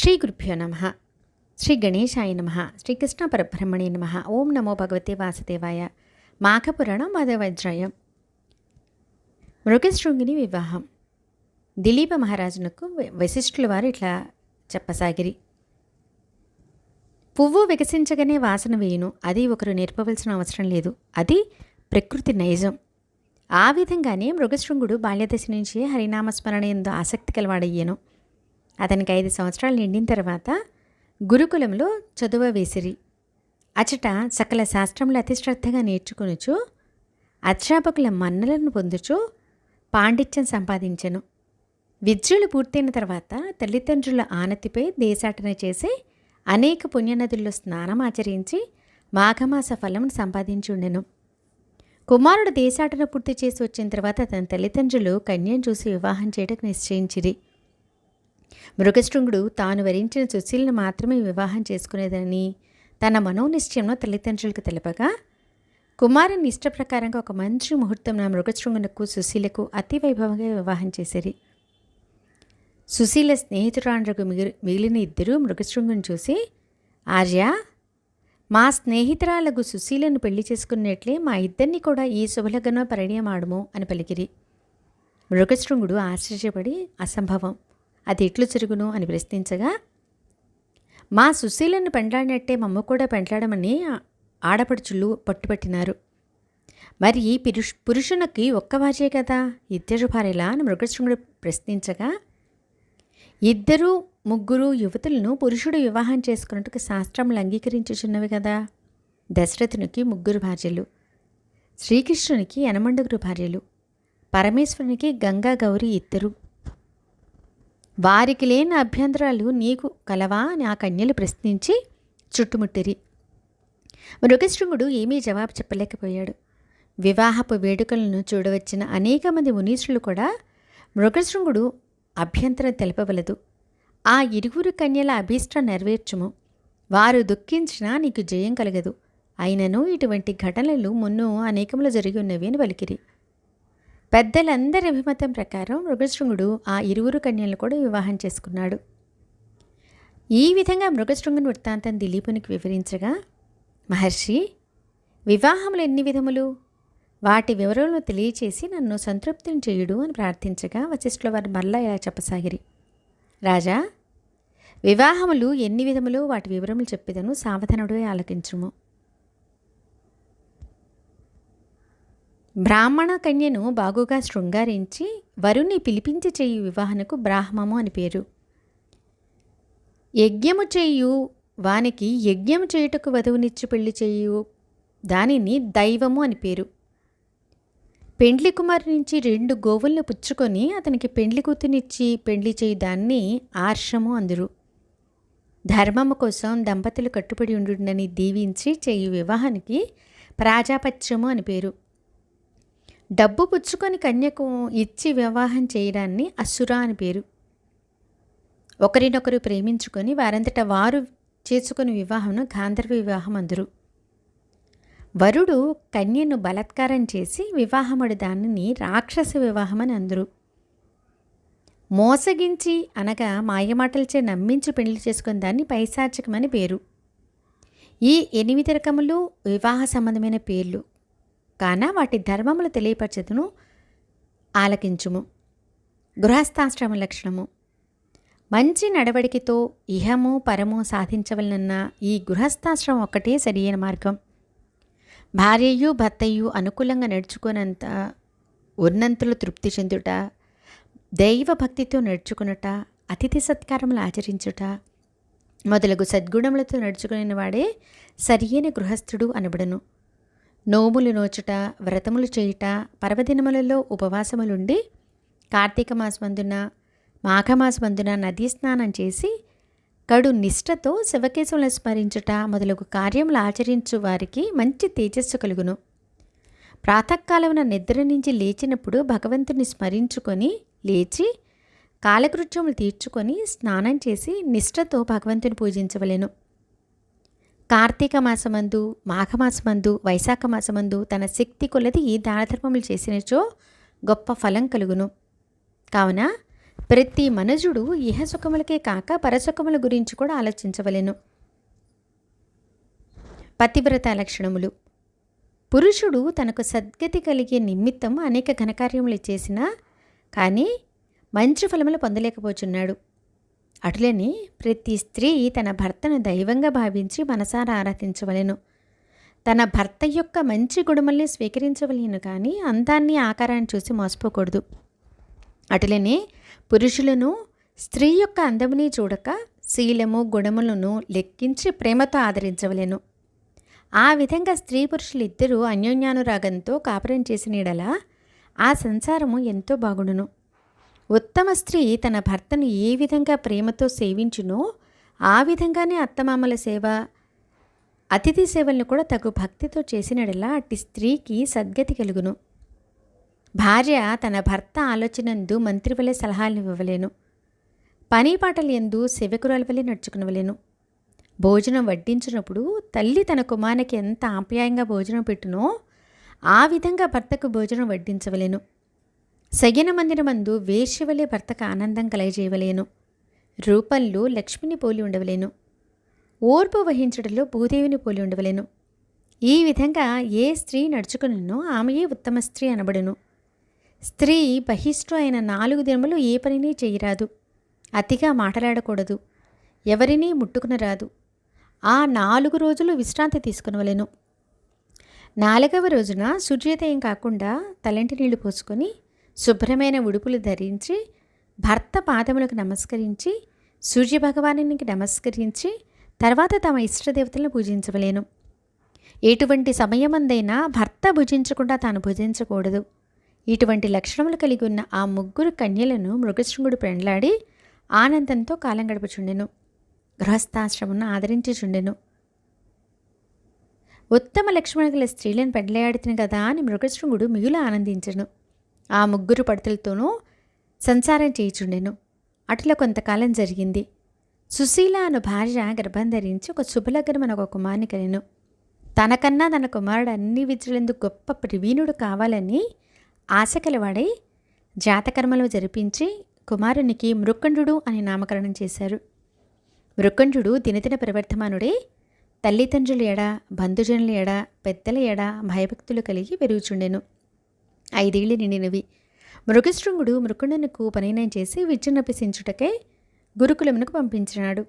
శ్రీ గురుభ్యో నమ శ్రీ గణేశాయ నమ శ్రీకృష్ణ పరబ్రహ్మణే నమ ఓం నమో భగవతే వాసుదేవాయ మాఘపురాణం మాధవజ్రాయం మృగశృంగిని వివాహం దిలీప మహారాజునకు వశిష్ఠుల వారు ఇట్లా చెప్పసాగిరి। పువ్వు వికసించగానే వాసన వేయును. అది ఒకరు నేర్పవలసిన అవసరం లేదు. అది ప్రకృతి నైజం. ఆ విధంగానే మృగశృంగుడు బాల్యదశ నుంచి హరినామస్మరణ ఎందు ఆసక్తి కలవాడయ్యాను. అతనికి ఐదు సంవత్సరాలు నిండిన తర్వాత గురుకులంలో చదువ వేసిరి. అచట సకల శాస్త్రములు అతి శ్రద్ధగా అధ్యాపకుల మన్నలను పొందుచు పాండిత్యం సంపాదించెను. విద్యులు పూర్తయిన తర్వాత తల్లిదండ్రుల ఆనతిపై దేశాటన చేసి అనేక పుణ్యనదుల్లో స్నానం ఆచరించి మాఘమాస ఫలం సంపాదించి ఉండెను కుమారుడు దేశాటన పూర్తి చేసి వచ్చిన తర్వాత తన తల్లిదండ్రులు కన్యను చూసి వివాహం చేయడానికి నిశ్చయించిరి. మృగశృంగుడు తాను వరించిన సుశీలను మాత్రమే వివాహం చేసుకునేదని తన మనోనిశ్చయంలో తల్లిదండ్రులకు తెలపగా కుమారుని ఇష్ట ప్రకారంగా ఒక మంచి ముహూర్తం నా మృగశృంగునకు సుశీలకు అతి వైభవంగా వివాహం చేసేది. సుశీల స్నేహితురాండ్రకు మిగిలి మిగిలిన ఇద్దరు మృగశృంగుని చూసి ఆర్య మా స్నేహితురాలకు సుశీలను పెళ్ళి చేసుకున్నట్లే మా ఇద్దరిని కూడా ఈ శుభలగ్నం పరిణయమాడము అని పలికిరి. మృగశృంగుడు ఆశ్చర్యపడి అసంభవం. అది ఎట్లు జరుగును అని ప్రశ్నించగా మా సుశీలను పెండ్లాడినట్టే మమ్మ కూడా పెండ్లాడమని ఆడపడుచులు పట్టుపట్టినారు. మరి ఈ పురుష్ పురుషునికి ఒక్క భార్యే కదా ఇద్దరు భార్యలా అని మృగశృంగుడు ప్రశ్నించగా ఇద్దరు ముగ్గురు యువతులను పురుషుడు వివాహం చేసుకున్నట్టుకు శాస్త్రములు అంగీకరించుచున్నవి కదా దశరథునికి ముగ్గురు భార్యలు శ్రీకృష్ణునికి యనమండుగురు భార్యలు పరమేశ్వరునికి గంగా గౌరి ఇద్దరు. వారికి లేని అభ్యంతరాలు నీకు కలవా అని ఆ కన్యలు ప్రశ్నించి చుట్టుముట్టిరి. మృగశృంగుడు ఏమీ జవాబు చెప్పలేకపోయాడు. వివాహపు వేడుకలను చూడవచ్చిన అనేక మంది మునీశ్వరులు కూడా మృగశృంగుడు అభ్యంతరం తెలపవలదు. ఆ ఇరువురు కన్యల అభీష్టం నెరవేర్చుము. వారు దుఃఖించినా నీకు జయం కలగదు. అయినను ఇటువంటి ఘటనలు మున్ను అనేకములు జరిగి ఉన్నవి అని వలికిరి పెద్దలందరి అభిమతం ప్రకారం మృగశృంగుడు ఆ ఇరువురు కన్యలను కూడా వివాహం చేసుకున్నాడు. ఈ విధంగా మృగశృంగుని వృత్తాంతం దిలీపునికి వివరించగా మహర్షి వివాహములు ఎన్ని విధములు? వాటి వివరాలను తెలియచేసి నన్ను సంతృప్తిని చేయుడు అని ప్రార్థించగా వశిష్ఠుల వారు మరలా ఇలా చెప్పసాగిరి. రాజా వివాహములు ఎన్ని విధములు? వాటి వివరములు చెప్పేదను సావధానుడే ఆలకించుము. బ్రాహ్మణ కన్యను బాగుగా శృంగారించి వరుణ్ణి పిలిపించి చేయు వివాహనకు బ్రాహ్మము అని పేరు. యజ్ఞము చేయు వానికి యజ్ఞము చేయుటకు వధువునిచ్చి పెళ్ళి చేయు దానిని దైవము అని పేరు. పెండ్లి కుమారు నుంచి రెండు గోవులను పుచ్చుకొని అతనికి పెండ్లి కూతునిచ్చి పెండ్లి చేయు దాన్ని ఆర్షము అందురు. ధర్మము కోసం దంపతులు కట్టుబడి ఉండునని దీవించి చేయు వివాహానికి ప్రాజాపత్యము అని పేరు. డబ్బు పుచ్చుకొని కన్యకు ఇచ్చి వివాహం చేయడాన్ని అసుర అని పేరు. ఒకరినొకరు ప్రేమించుకొని వారంతట వారు చేసుకుని వివాహంను గాంధర్వ వివాహం అందరు. వరుడు కన్యను బలాత్కారం చేసి వివాహముడి దానిని రాక్షస వివాహం అని అందరు. మోసగించి అనగా మాయమాటలచే నమ్మించి పెళ్ళి చేసుకుని దాన్ని పైశాచికమని పేరు. ఈ ఎనిమిది రకములు వివాహ సంబంధమైన పేర్లు. కాన వాటి ధర్మములు తెలియపరచదును ఆలకించుము. గృహస్థాశ్రమ లక్షణము. మంచి నడవడికతో ఇహము పరము సాధించవలనన్న ఈ గృహస్థాశ్రమం ఒక్కటే సరియైన మార్గం. భార్యయు భర్తయు అనుకూలంగా నడుచుకున్నంత ఉన్నంతలో తృప్తి చెందుట దైవ భక్తితో నడుచుకునుట అతిథి సత్కారములు ఆచరించుట మొదలగు సద్గుణములతో నడుచుకునే వాడే సరియైన గృహస్థుడు అనబడను. నోములు నోచుట వ్రతములు చేయుట పర్వదినములలో ఉపవాసములుండి కార్తీక మాసమందున మాఘమాసమందున నదీ స్నానం చేసి కడు నిష్ఠతో శివకేశవులను స్మరించుట మొదలగు కార్యములు ఆచరించు వారికి మంచి తేజస్సు కలుగును. ప్రాతకాలమున నిద్ర నుంచి లేచినప్పుడు భగవంతుని స్మరించుకొని లేచి కాలకృత్యములు తీర్చుకొని స్నానం చేసి నిష్ఠతో భగవంతుని పూజించవలెను. కార్తీక మాసమందు మాఘమాసమందు వైశాఖ మాసమందు తన శక్తి కొలది ఈ దానధర్మములు చేసినచో గొప్ప ఫలం కలుగును. కావున ప్రతి మనుజుడు ఇహసుఖములకే కాక పరసుఖముల గురించి కూడా ఆలోచించవలెను. పతివ్రత లక్షణములు. పురుషుడు తనకు సద్గతి కలిగే నిమిత్తం అనేక ఘనకార్యములు చేసినా కానీ మంచి ఫలములు పొందలేకపోచున్నాడు. అటులని ప్రతి స్త్రీ తన భర్తను దైవంగా భావించి మనసారా ఆరాధించవలెను. తన భర్త యొక్క మంచి గుణముల్ని స్వీకరించవలేను కానీ అందాన్ని ఆకారాన్ని చూసి మోసపోకూడదు. అటులనే పురుషులను స్త్రీ యొక్క అందముని చూడక శీలము గుణములను లెక్కించి ప్రేమతో ఆదరించవలెను. ఆ విధంగా స్త్రీ పురుషులిద్దరూ అన్యోన్యానురాగంతో కాపురం చేసిన ఎడల ఆ సంసారము ఎంతో బాగుండును. ఉత్తమ స్త్రీ తన భర్తను ఏ విధంగా ప్రేమతో సేవించునో ఆ విధంగానే అత్తమామల సేవ అతిథి సేవలను కూడా తగు భక్తితో చేసినడలా అట్టి స్త్రీకి సద్గతి కలుగును. భార్య తన భర్త ఆలోచనందు మంత్రి వలె సలహాలను ఇవ్వలేను పని పాటలు ఎందు శివకురాల వలె నడుచుకునవలేను. భోజనం వడ్డించినప్పుడు తల్లి తన కుమారునికి ఎంత ఆప్యాయంగా భోజనం పెట్టునో ఆ విధంగా భర్తకు భోజనం వడ్డించవలేను. శయన మందిరమందు వేశ్యవలే భర్తకు ఆనందం కలగజేయవలేను రూపంలో లక్ష్మిని పోలి ఉండవలేను. ఓర్పు వహించడంలో భూదేవిని పోలి ఉండవలేను. ఈ విధంగా ఏ స్త్రీ నడుచుకునో ఆమెయే ఉత్తమ స్త్రీ అనబడును. స్త్రీ బహిష్టు అయిన నాలుగు దినములు ఏ పనిని చేయరాదు. అతిగా మాట్లాడకూడదు. ఎవరినీ ముట్టుకునరాదు ఆ నాలుగు రోజులు విశ్రాంతి తీసుకునవలెను. నాలుగవ రోజున సూర్యోదయం కాకుండా తలంటి నీళ్ళు పోసుకొని శుభ్రమైన ఉడుపులు ధరించి భర్త పాదములకు నమస్కరించి సూర్యభగవానికి నమస్కరించి తర్వాత తమ ఇష్టదేవతలను పూజించవలేను. ఎటువంటి సమయమందైనా భర్త భుజించకుండా తాను భుజించకూడదు. ఇటువంటి లక్షణములు కలిగి ఉన్న ఆ ముగ్గురు కన్యలను మృగశృంగుడు పెండ్లాడి ఆనందంతో కాలం గడుపుచుండెను. గృహస్థాశ్రమును ఆదరించుచుండెను. ఉత్తమ లక్ష్మణ గల స్త్రీలను పెండ్లాడుతున్న కదా అని మృగశృంగుడు మిగులు ఆనందించను. ఆ ముగ్గురు పడతలతోనూ సంసారం చేయుచుండెను. అట్లా కొంతకాలం జరిగింది. సుశీల అను భార్య గర్భం ధరించి ఒక శుభలగ్నమైన ఒక కుమారుని కలిను తనకన్నా తన కుమారుడు అన్ని విద్యలందు గొప్ప ప్రవీణుడు కావాలని ఆశ కలవాడై జాతకర్మలు జరిపించి కుమారునికి మృకండు అని నామకరణం చేశారు. మృకండు దినదిన ప్రవర్తమానుడే తల్లిదండ్రుల ఎడ బంధుజనుల ఎడ పెద్దల ఎడ భయభక్తులు కలిగి పెరుగుచుండెను. ఐదేళ్ళు నిండినవి. మృగశృంగుడు మృకుండనకు పనినం చేసి విద్యనభ్యసించుటకై గురుకులమునకు పంపించినాడు.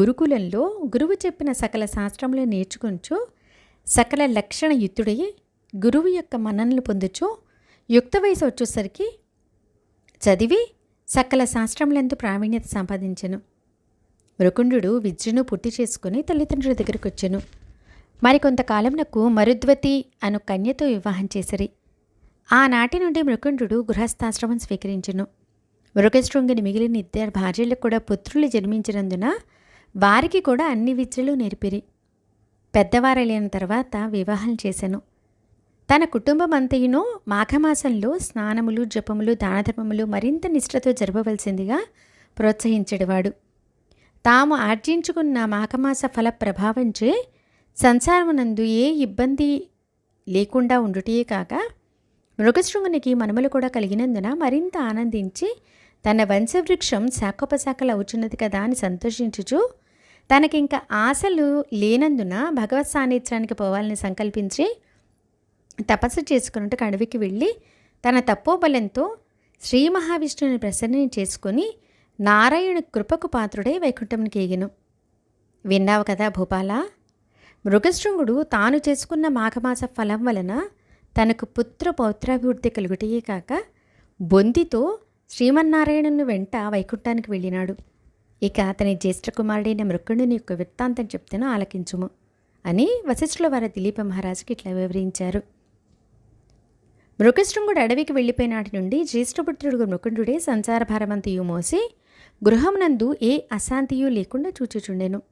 గురుకులంలో గురువు చెప్పిన సకల శాస్త్రములు నేర్చుకొంచు సకల లక్షణ యుక్తుడై గురువు యొక్క మన్ననలు పొందుచు యుక్త వయసు వచ్చేసరికి చదివి సకల శాస్త్రములందు ప్రావీణ్యత సంపాదించెను. మృకుండు విద్యను పూర్తి చేసుకుని తల్లిదండ్రుల దగ్గరకు వచ్చాను మరికొంతకాలంనకు మరుద్వతి అను కన్యతో వివాహం చేసిరి. ఆనాటి నుండి మృకుండు గృహస్థాశ్రమం స్వీకరించును. మృగశృంగిని మిగిలిన ఇద్దరు భార్యలకు కూడా పుత్రులు జన్మించినందున వారికి కూడా అన్ని విద్యలు నేర్పిరి. పెద్దవారలైన తర్వాత వివాహం చేశాను తన కుటుంబం అంతయును మాఘమాసంలో స్నానములు జపములు దానధర్మములు మరింత నిష్ఠతో జరపవలసిందిగా ప్రోత్సహించేవాడు తాము ఆర్జించుకున్న మాఘమాస ఫల ప్రభావంచే సంసారమునందు ఏ ఇబ్బంది లేకుండా ఉండుటే కాక మృగశృంగునికి మనుమలు కూడా కలిగినందున మరింత ఆనందించి తన వంశవృక్షం శాఖోపశాఖలు అవుచున్నది కదా అని సంతోషించుచు తనకింక ఆశలు లేనందున భగవత్ సాన్నిధ్యానికి పోవాలని సంకల్పించి తపస్సు చేసుకున్నట్టు అడవికి వెళ్ళి తన తప్పోబలంతో శ్రీ మహావిష్ణువుని ప్రసన్న చేసుకుని నారాయణ కృపకు పాత్రుడై వైకుంఠంకి ఎగిను. విన్నావు కదా భూపాల? మృగశృంగుడు తాను చేసుకున్న మాఘమాస ఫలం వలన తనకు పుత్ర పౌత్రాభివృద్ధి కలుగుటయే కాక బొందితో శ్రీమన్నారాయణను వెంట వైకుంఠానికి వెళ్ళినాడు. ఇక అతని జ్యేష్ఠ కుమారుడైన మృకుణుని యొక్క వృత్తాంతం చెప్తేనో ఆలకించుము అని వశిష్ఠుల వారి దిలీప మహారాజుకి ఇట్లా వివరించారు. మృగశృంగుడు అడవికి వెళ్ళిపోయినాటి నుండి జ్యేష్ఠపుత్రుడు మృకుండుడే సంసార భారమంతయు మోసి గృహమునందు ఏ అశాంతియు లేకుండా చూచుచుండెను.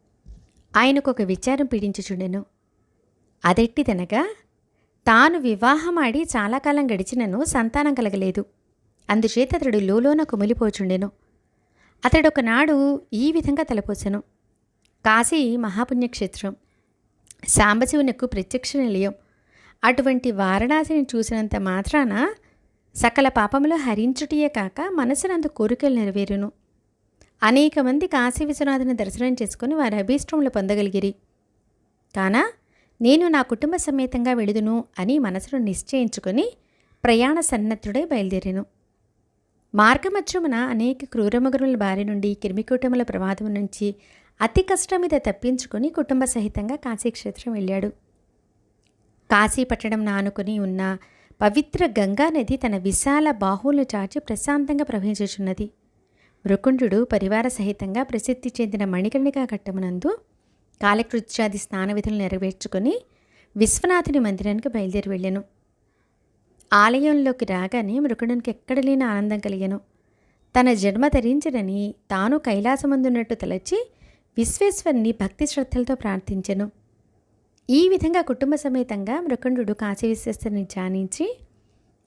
ఆయనకు ఒక విచారం పీడించుచుండెను. అదెట్టిదనగా తాను వివాహమాడి చాలా కాలం గడిచినను సంతానం కలగలేదు. అందుచేత అతడు లోలోన కుమిలిపోచుండెను. అతడు ఒకనాడు ఈ విధంగా తలపోసెను. కాశీ మహాపుణ్యక్షేత్రం. సాంబశివునకు ప్రత్యక్ష నిలయం. అటువంటి వారణాసిని చూసినంత మాత్రాన సకల పాపములు హరించుటియే కాక మనసునందు కోరికలు నెరవేరును. అనేక మంది కాశీ విశ్వనాథుని దర్శనం చేసుకుని వారి అభీష్టములు పొందగలిగిరి. కానా? నేను నా కుటుంబ సమేతంగా వెళుదును అని మనసును నిశ్చయించుకొని ప్రయాణ సన్నద్ధుడై బయలుదేరాను. మార్గమధ్యమున అనేక క్రూరమగురుల బారి నుండి కిరిమికూటముల ప్రమాదం నుంచి అతి కష్టం మీద తప్పించుకొని కుటుంబ సహితంగా కాశీక్షేత్రం వెళ్ళాడు. కాశీ పట్టణం ఉన్న పవిత్ర గంగా నది తన విశాల బాహువులు చాచి ప్రశాంతంగా ప్రవహించుచున్నది. మృకుండు పరివార సహితంగా ప్రసిద్ధి చెందిన మణికర్ణికా ఘట్టమునందు కాలకృత్యాది స్నాన విధులు నెరవేర్చుకొని విశ్వనాథుని మందిరానికి బయలుదేరి వెళ్ళాను. ఆలయంలోకి రాగానే మృకుడునికి ఎక్కడ లేని ఆనందం కలిగాను. తన జన్మ ధరించడని తాను కైలాసమందున్నట్టు తలచి విశ్వేశ్వరుని భక్తి శ్రద్ధలతో ప్రార్థించెను. ఈ విధంగా కుటుంబ సమేతంగా మృకండు కాశీ విశ్వేశ్వరుని ధ్యానించి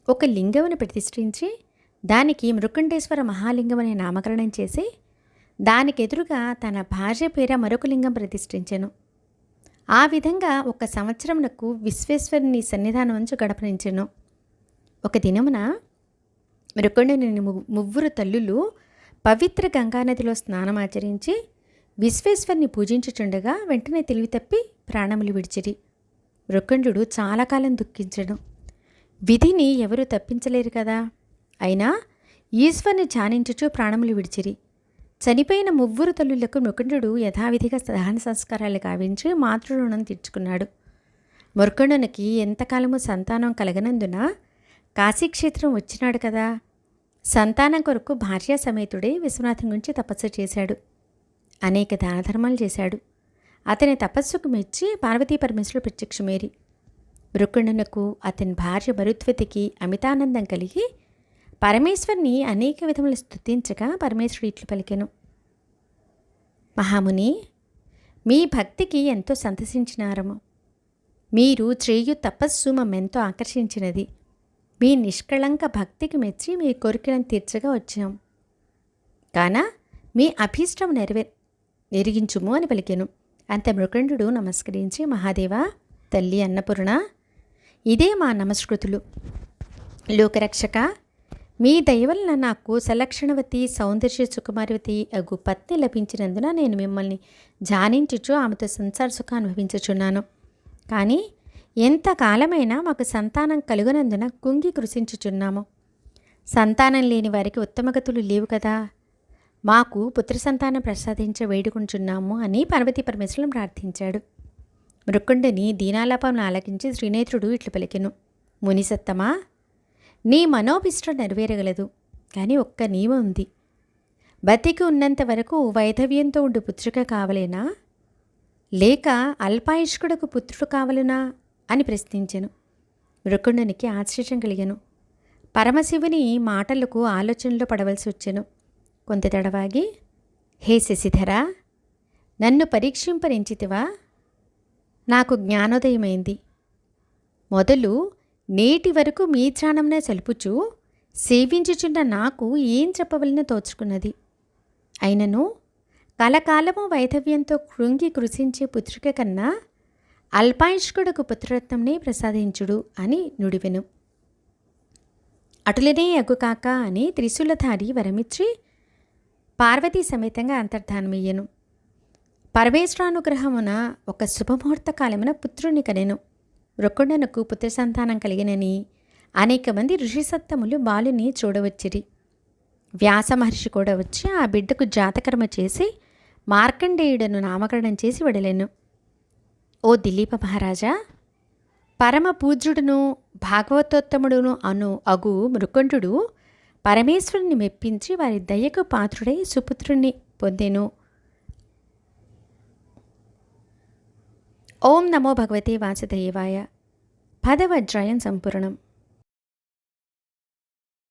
ఒక లింగమును ప్రతిష్ఠించి దానికి మృకుండేశ్వర మహాలింగం అనే నామకరణం చేసి దానికి ఎదురుగా తన భార్య పేర మరొక లింగం ప్రతిష్ఠించెను. ఆ విధంగా ఒక సంవత్సరమునకు విశ్వేశ్వరుని సన్నిధానం గడపనించెను. ఒక దినమున మృకుండుని ముగ్గురు తల్లులు పవిత్ర గంగానదిలో స్నానమాచరించి విశ్వేశ్వరుని పూజించుచుండగా వెంటనే తెలివి తప్పి ప్రాణములు విడిచిరి. మృకుండు చాలా కాలం దుఃఖించడు విధిని ఎవరు తప్పించలేరు కదా. అయినా ఈశ్వరుని ధ్యానించుచు ప్రాణములు విడిచిరి. చనిపోయిన మువ్వురు తల్లులకు మృకుండు యథావిధిగా దహన సంస్కారాలు గావించి మాతృరుణం తీర్చుకున్నాడు. మురుకుండునికి ఎంతకాలము సంతానం కలగనందున కాశీక్షేత్రం వచ్చినాడు కదా. సంతానం కొరకు భార్యా సమేతుడే విశ్వనాథం గురించి తపస్సు చేశాడు. అనేక దానధర్మాలు చేశాడు. అతని తపస్సుకు మెచ్చి పార్వతీ పరమేశ్వరుడు ప్రత్యక్షమేరి. మృకుండునకు అతని భార్య మరుత్వతికి అమితానందం కలిగి పరమేశ్వరిని అనేక విధములు స్థుతించగా పరమేశ్వరుడు ఇట్లు పలికెను. మహాముని మీ భక్తికి ఎంతో సంతసించినారము. మీరు చేయు తపస్సు మమ్మెంతో ఆకర్షించినది. మీ నిష్కళంక భక్తికి మెచ్చి మీ కోరికలను తీర్చగా వచ్చాం కాన మీ అభీష్టం నెరవే నెరిగించుము అని పలికెను. అంత మృకండు నమస్కరించి మహాదేవ తల్లి అన్నపూర్ణ ఇదే మా నమస్కృతులు. లోకరక్షక మీ దయవలన నాకు సలక్షణవతి సౌందర్య సుకుమారవతి అగు పత్ని లభించినందున నేను మిమ్మల్ని జానించుచు ఆమెతో సంసార సుఖం అనుభవించుచున్నాను. కానీ ఎంతకాలమైనా మాకు సంతానం కలుగునందున కుంగి కృషించుచున్నాము సంతానం లేని వారికి ఉత్తమగతులు లేవు కదా. మాకు పుత్ర సంతానం ప్రసాదించ వేడుకుంటున్నాము అని పార్వతీ పరమేశ్వరం ప్రార్థించాడు. మృకుండుని దీనాలాపం ఆలకించి శ్రీనేత్రుడు ఇట్లు పలికెను. మునిసత్తమా? నీ మనోభిష్టం నెరవేరగలదు. కానీ ఒక్క నియమం ఉంది. బతికి ఉన్నంత వరకు వైధవ్యంతో ఉండు పుత్రిక కావలేనా? లేక అల్పాయుష్కుడకు పుత్రుడు కావలునా? అని ప్రశ్నించెను. రుకుణునికి ఆశ్చర్యం కలిగాను. పరమశివుని మాటలకు ఆలోచనలో పడవలసి వచ్చాను. కొంత తడవాగి హే శశిధర నన్ను పరీక్షింపరించితివా నాకు జ్ఞానోదయమైంది. మొదలు నేటి వరకు మీ ధ్యానంనే చలుపుచు సేవించుచున్న నాకు ఏం చెప్పవలన తోచుకున్నది. అయినను కలకాలము వైధవ్యంతో కృంగి కృషించే పుత్రిక కన్నా అల్పాయుష్కుడకు పుత్రరత్నంనే ప్రసాదించుడు అని నుడివెను. అటులనే అగ్గుకాక అని త్రిశూలధారి వరమిచ్చి పార్వతీ సమేతంగా అంతర్ధానమయ్యను. పరమేశ్వరానుగ్రహమున ఒక శుభముహూర్త కాలమున పుత్రుని కనెను. వృకుండనకు పుత్ర సంతానం కలిగినని అనేక మంది ఋషిసత్తములు బాలుని చూడవచ్చిరి. వ్యాస మహర్షి కూడా వచ్చి ఆ బిడ్డకు జాతకర్మ చేసి మార్కండేయుడను నామకరణం చేసి వడలేను. ఓ దిలీప మహారాజా పరమ పూజ్యుడును భాగవతోత్తముడును అను అగు మృకుంఠుడు పరమేశ్వరుని మెప్పించి వారి దయకు పాత్రుడై సుపుత్రుణ్ణి పొందెను. ఓం నమో భగవతే వాసుదేవాయ. పదవ అధ్యాయం సంపూర్ణం.